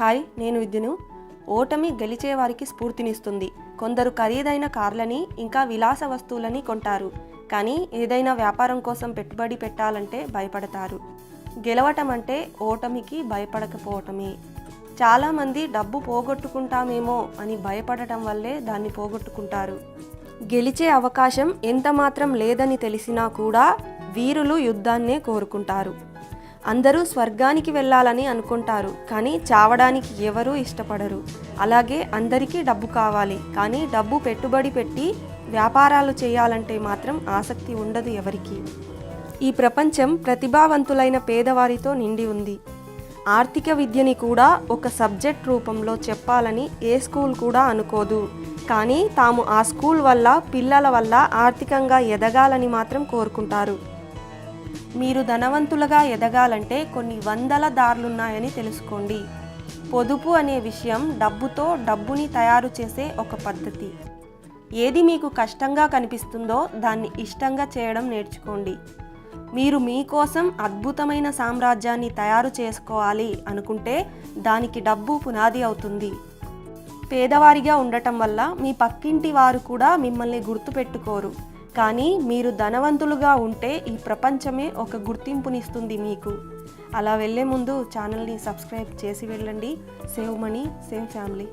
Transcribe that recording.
Hi నేను విద్యును. ఓటమి గెలిచే వారికి స్ఫూర్తినిస్తుంది. కొందరు ఖరీదైన కార్లని ఇంకా విలాస వస్తువులని కొంటారు. కానీ ఏదైనా వ్యాపారం కోసం పెట్టుబడి పెట్టాలంటే భయపడతారు. గెలవటం అంటే ఓటమికి భయపడకపోవటమే. చాలామంది డబ్బు పోగొట్టుకుంటామేమో అని భయపడటం వల్లే దాన్ని పోగొట్టుకుంటారు. గెలిచే అవకాశం ఎంత మాత్రం లేదని తెలిసినా కూడా వీరులు యుద్ధాన్నే కోరుకుంటారు. అందరూ స్వర్గానికి వెళ్ళాలని అనుకుంటారు కానీ చావడానికి ఎవరూ ఇష్టపడరు. అలాగే అందరికీ డబ్బు కావాలి కానీ డబ్బు పెట్టుబడి పెట్టి వ్యాపారాలు చేయాలంటే మాత్రం ఆసక్తి ఉండదు ఎవరికి. ఈ ప్రపంచం ప్రతిభావంతులైన పేదవారితో నిండి ఉంది. ఆర్థిక విద్యని కూడా ఒక సబ్జెక్ట్ రూపంలో చెప్పాలని ఏ స్కూల్ కూడా అనుకోదు. కానీ తాము ఆ స్కూల్ వల్ల పిల్లల వల్ల ఆర్థికంగా ఎదగాలని మాత్రం కోరుకుంటారు. మీరు ధనవంతులుగా ఎదగాలంటే కొన్ని వందల దారులున్నాయని తెలుసుకోండి. పొదుపు అనే విషయం డబ్బుతో డబ్బుని తయారు చేసే ఒక పద్ధతి. ఏది మీకు కష్టంగా కనిపిస్తుందో దాన్ని ఇష్టంగా చేయడం నేర్చుకోండి. మీరు మీకోసం అద్భుతమైన సామ్రాజ్యాన్ని తయారు చేసుకోవాలి అనుకుంటే దానికి డబ్బు పునాది అవుతుంది. పేదవారిగా ఉండటం వల్ల మీ పక్కింటి వారు కూడా మిమ్మల్ని గుర్తుపెట్టుకోరు. కానీ మీరు ధనవంతులుగా ఉంటే ఈ ప్రపంచమే ఒక గుర్తింపునిస్తుంది మీకు. అలా వెళ్ళే ముందు ఛానల్ని సబ్స్క్రైబ్ చేసి వెళ్ళండి. Save money save family.